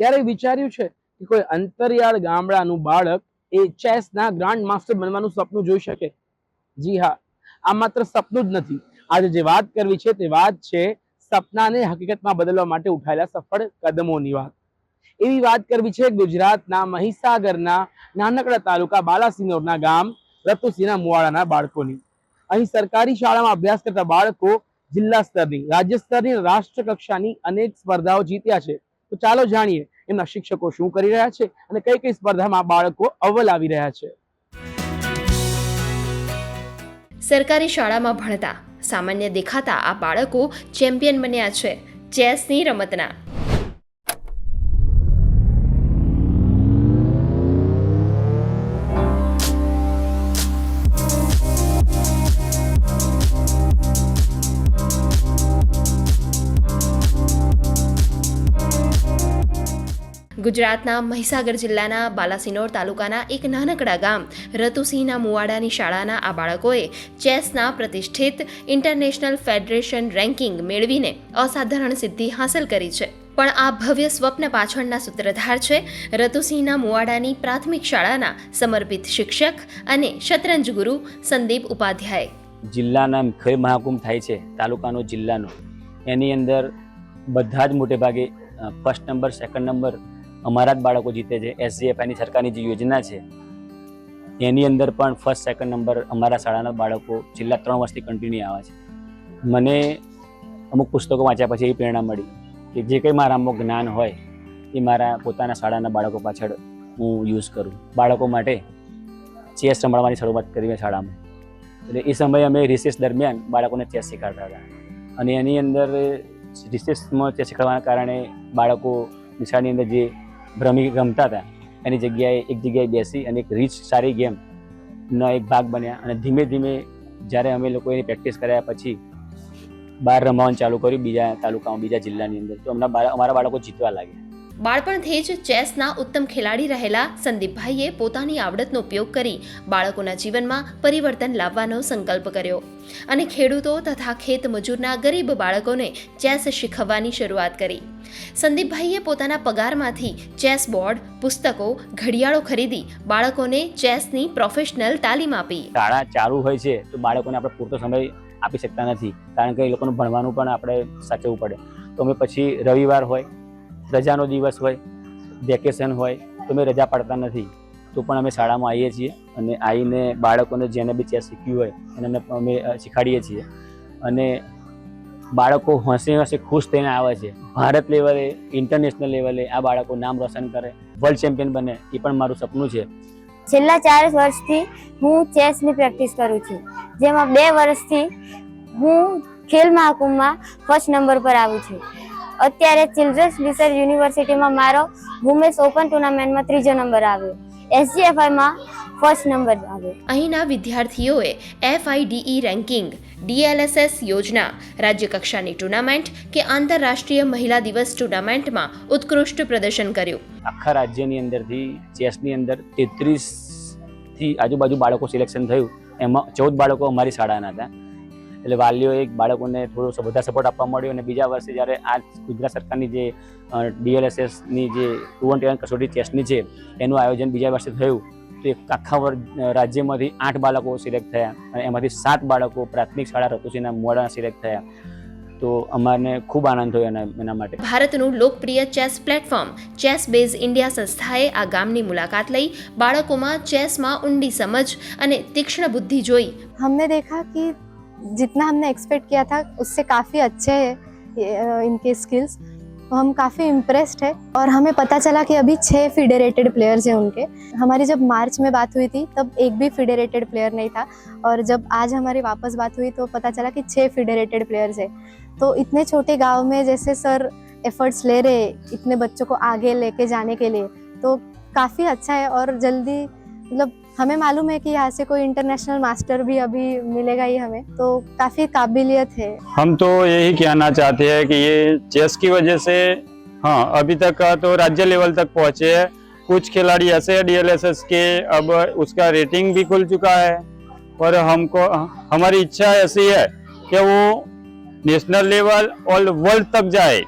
ક્યારેય વિચાર્યું છે કે કોઈ અંતરિયાળ ગામડાનું બાળક એ ચેસના ગ્રાન્ડ માસ્ટર બનવાનું સપનું જોઈ શકે. જી હા, આ માત્ર સપનું જ નથી. આજે જે વાત કરવી છે તે વાત છે સપનાને હકીકતમાં બદલવા માટે ઉઠાયેલા સફળ કદમોની વાત. એવી વાત કરવી છે ગુજરાતના મહીસાગરના નાનકડા તાલુકા બાલાસિનોરના ગામ રતુસિંહના મુવાડાના બાળકોની. અહીં સરકારી શાળામાં અભ્યાસ કરતા બાળકો જિલ્લા સ્તરની, રાજ્ય સ્તરની રાષ્ટ્ર કક્ષાની અનેક સ્પર્ધાઓ જીત્યા છે. તો ચાલો જાણીએ એમના શિક્ષકો શું કરી રહ્યા છે અને કઈ કઈ સ્પર્ધામાં બાળકો અવ્વલ આવી રહ્યા છે. સરકારી શાળામાં ભણતા સામાન્ય દેખાતા આ બાળકો ચેમ્પિયન બન્યા છે ચેસની રમતના. ગુજરાતના મહીસાગર જિલ્લાના બાલાસિનોર તાલુકાના એક નાનકડા ગામ રતુસિંહના મુવાડાની શાળાના આ બાળકોએ ચેસના પ્રતિષ્ઠિત ઇન્ટરનેશનલ ફેડરેશન રેન્કિંગ મેળવીને અસાધારણ સિદ્ધિ હાંસલ કરી છે. પણ આ ભવ્ય સ્વપ્ન પાછળના સૂત્રધાર છે રતુસિંહના મુવાડાની પ્રાથમિક શાળાના સમર્પિત શિક્ષક અને શતરંજ ગુરુ સંદીપ ઉપાધ્યાય. જિલ્લાના ખેલ મહાકુંભ થાય છે તાલુકાનો જિલ્લાનો. એની અંદર બધા જ મોટે ભાગે ફર્સ્ટ નંબર સેકન્ડ નંબર અમારા જ બાળકો જીતે છે. એસજીએફઆઈની સરકારની જે યોજના છે, એની અંદર પણ ફર્સ્ટ સેકન્ડ નંબર અમારા શાળાના બાળકો છેલ્લા ત્રણ વર્ષથી કન્ટિન્યુ આવે છે. મને અમુક પુસ્તકો વાંચ્યા પછી એ પ્રેરણા મળી કે જે કંઈ મારામાં જ્ઞાન હોય, એ મારા પોતાના શાળાના બાળકો પાછળ હું યુઝ કરું. બાળકો માટે ચેસ રમાડવાની શરૂઆત કરી મેં શાળામાં. એટલે એ સમયે અમે રિસેસ દરમિયાન બાળકોને ચેસ શીખવાડતા હતા. અને એની અંદર રિસેસમાં ચેસ શીખવાડવાના કારણે બાળકો નિશાળની અંદર જે ભ્રમી રમતા હતા. એની જગ્યાએ એક જગ્યાએ બેસી અને એક રીચ સારી ગેમનો એક ભાગ બન્યા અને ધીમે ધીમે જ્યારે અમે લોકો એની પ્રેક્ટિસ કર્યા પછી બહાર રમવાનું ચાલુ કર્યું બીજા તાલુકામાં, બીજા જિલ્લાની અંદર. તો અમને અમારા બાળકો જીતવા લાગ્યા. બાળપણથી જ ચેસના ઉત્તમ ખેલાડી રહેલા સંદીપભાઈએ પોતાની આવડતનો ઉપયોગ કરી બાળકોના જીવનમાં પરિવર્તન લાવવાનો સંકલ્પ કર્યો. અને ખેડૂતો તથા ખેત મજૂરના ગરીબ બાળકોને ચેસ શીખવવાની શરૂઆત કરી. સંદીપભાઈએ પોતાના પગારમાંથી ચેસ બોર્ડ, પુસ્તકો, ઘડિયાળો ખરીદી બાળકોને ચેસની પ્રોફેશનલ તાલીમ આપી. શાળા ચાલુ હોય છે તો બાળકોને આપણે પૂરતો સમય આપી શકતા નથી. કારણ કે એ લોકોનું ભણવાનું પણ આપણે સાચવવું પડે. તો અમે પછી રવિવાર હોય રજાનો દિવસ હોય વેકેશન હોય, તો અમે રજા પાડતા નથી. તો પણ અમે શાળામાં આવીએ છીએ અને આવીને બાળકોને જેને બી ચેસ શીખ્યું હોય, એને અમે શીખવાડીએ છીએ. અને બાળકો હસે હસે ખુશ થઈને આવે છે. ભારત લેવલે ઇન્ટરનેશનલ લેવલે આ બાળકો નામ રોશન કરે વર્લ્ડ ચેમ્પિયન બને, એ પણ મારું સપનું છે. છેલ્લા ચાર વર્ષથી હું ચેસની પ્રેક્ટિસ કરું છું. જેમાં બે વર્ષથી હું ખેલ મહાકુંભમાં ફર્સ્ટ નંબર પર આવું છું. અત્યારે ચિલ્ડ્રન્સ રિસર્ચ યુનિવર્સિટીમાં મારો વુમેન્સ ઓપન ટુર્નામેન્ટમાં ત્રીજો નંબર આવ્યો. એસજીએફઆઈમાં ફર્સ્ટ નંબર આવ્યો. અહીંના વિદ્યાર્થીઓએ એફઆઈડીઈ રેન્કિંગ ડીએલએસએસ યોજના રાજ્ય કક્ષાની ટુર્નામેન્ટ કે આંતરરાષ્ટ્રીય મહિલા દિવસ ટુર્નામેન્ટમાં ઉત્કૃષ્ટ પ્રદર્શન કર્યું. આખા રાજ્યની અંદરથી ચેસની અંદર તેત્રીસથી આજુબાજુ બાળકો સિલેક્શન થયું. એમાં ચૌદ બાળકો અમારી શાળાના હતા. એટલે વાલીઓએ બાળકોને થોડો બધા સપોર્ટ આપવા મળ્યો અને બીજા વર્ષે જ્યારે આ ગુજરાત સરકારની જે ડીએલએસએસની જે ટુ વન ટેવન કસોટી ટેસ્ટની છે એનું આયોજન બીજા વર્ષે થયું તો એક આખા રાજ્યમાંથી આઠ બાળકો સિલેક્ટ થયા અને એમાંથી સાત બાળકો પ્રાથમિક શાળા રતુસીના મોડા સિલેક્ટ થયા. તો અમારને ખૂબ આનંદ થયો એના એના માટે. ભારતનું લોકપ્રિય chess platform chess base India સંસ્થાએ આ ગામની મુલાકાત લઈ બાળકોમાં ચેસમાં ઊંડી સમજ અને તીક્ષ્ણ બુદ્ધિ જોઈ. હમને દેખા કે जितना हमने एक्सपेक्ट किया था, उससे काफ़ी अच्छे हैं इनके स्किल्स तो हम काफ़ी इम्प्रेस्ड है। और हमें पता चला कि अभी छः फेडरेटेड प्लेयर्स हैं उनके। हमारी जब मार्च में बात हुई थी, तब एक भी फेडरेटेड प्लेयर नहीं था। और जब आज हमारी वापस बात हुई तो पता चला कि छः फेडरेटेड प्लेयर्स हैं। तो इतने छोटे गाँव में जैसे सर एफर्ट्स ले रहे, इतने बच्चों को आगे लेके जाने के लिए तो काफ़ी अच्छा है। और जल्दी मतलब हमें मालूम है कि यहाँ से कोई इंटरनेशनल मास्टर भी अभी मिलेगा ही हमें तो काफ़ी काबिलियत है। हम तो यही कहना चाहते हैं कि ये चेस की वजह से हाँ अभी तक तो राज्य लेवल तक पहुँचे है। कुछ खिलाड़ी ऐसे हैं डीएलएसएस के, अब उसका रेटिंग भी खुल चुका है। और हमको, हमारी इच्छा ऐसी है कि वो नेशनल लेवल और वर्ल्ड तक जाए।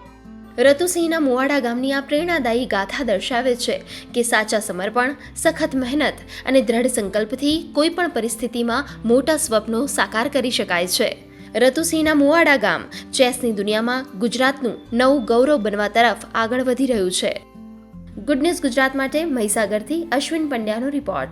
રતુસિંહના મુવાડા ગામની આ પ્રેરણાદાયી ગાથા દર્શાવે છે કે સાચા સમર્પણ, સખત મહેનત અને દ્રઢ સંકલ્પથી કોઈ પણ પરિસ્થિતિમાં મોટા સ્વપ્નો સાકાર કરી શકાય છે. રતુસિંહના મુવાડા ગામ, ચેસની દુનિયામાં ગુજરાતનું નવું ગૌરવ બનવા તરફ આગળ વધી રહ્યું છે. ગુડ ન્યૂઝ ગુજરાત માટે મહીસાગરથી અશ્વિન પંડ્યાનો રિપોર્ટ